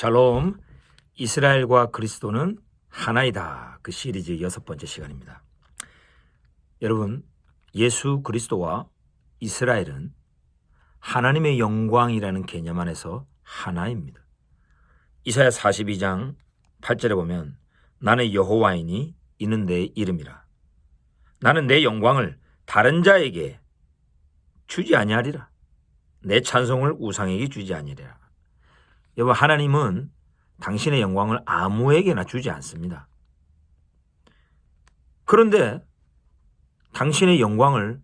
샬롬 이스라엘과 그리스도는 하나이다. 그 시리즈 여섯 번째 시간입니다. 여러분, 예수 그리스도와 이스라엘은 하나님의 영광이라는 개념 안에서 하나입니다. 이사야 42장 8절에 보면 나는 여호와이니 이는 내 이름이라. 나는 내 영광을 다른 자에게 주지 아니하리라. 내 찬송을 우상에게 주지 아니하리라. 여러분 하나님은 당신의 영광을 아무에게나 주지 않습니다. 그런데 당신의 영광을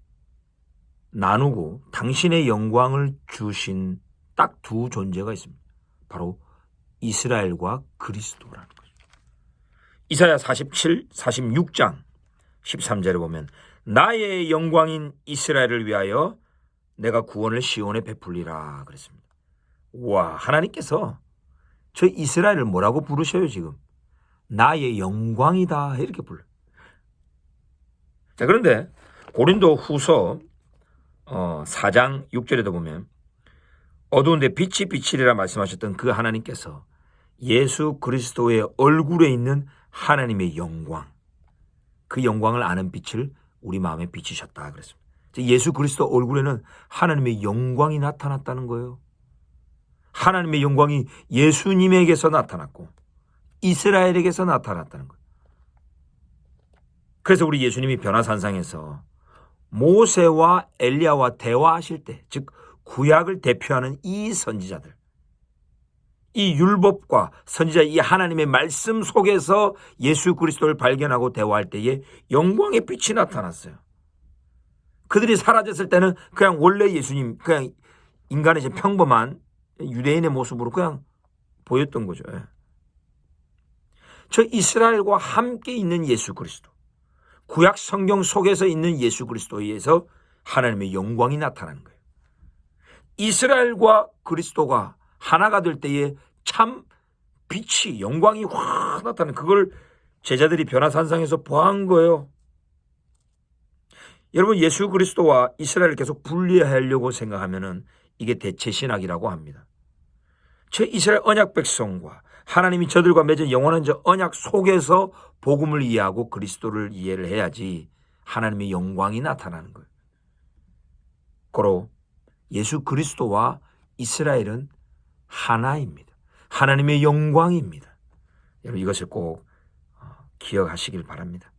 나누고 당신의 영광을 주신 딱 두 존재가 있습니다. 바로 이스라엘과 그리스도라는 거죠. 이사야 47, 46장 13절에 보면 나의 영광인 이스라엘을 위하여 내가 구원을 시온에 베풀리라 그랬습니다. 와 하나님께서 저 이스라엘을 뭐라고 부르셔요 지금? 나의 영광이다 이렇게 불러. 자 그런데 고린도 후서 어, 4장 6절에도 보면 어두운데 빛이 비치리라 말씀하셨던 그 하나님께서 예수 그리스도의 얼굴에 있는 하나님의 영광 그 영광을 아는 빛을 우리 마음에 비치셨다 그랬습니다. 예수 그리스도 얼굴에는 하나님의 영광이 나타났다는 거예요. 하나님의 영광이 예수님에게서 나타났고 이스라엘에게서 나타났다는 거예요. 그래서 우리 예수님이 변화산상에서 모세와 엘리야와 대화하실 때, 즉 구약을 대표하는 이 선지자들, 이 율법과 선지자 이 하나님의 말씀 속에서 예수 그리스도를 발견하고 대화할 때에 영광의 빛이 나타났어요. 그들이 사라졌을 때는 그냥 원래 예수님, 그냥 인간의 평범한 유대인의 모습으로 그냥 보였던 거죠. 예. 저 이스라엘과 함께 있는 예수 그리스도, 구약 성경 속에서 있는 예수 그리스도에 의해서 하나님의 영광이 나타나는 거예요. 이스라엘과 그리스도가 하나가 될 때에 참 빛이 영광이 확 나타나는 그걸 제자들이 변화산상에서 보한 거예요. 여러분 예수 그리스도와 이스라엘을 계속 분리하려고 생각하면은 이게 대체 신학이라고 합니다. 저 이스라엘 언약 백성과 하나님이 저들과 맺은 영원한 저 언약 속에서 복음을 이해하고 그리스도를 이해를 해야지 하나님의 영광이 나타나는 거예요. 고로 예수 그리스도와 이스라엘은 하나입니다. 하나님의 영광입니다. 여러분 이것을 꼭 어, 기억하시길 바랍니다.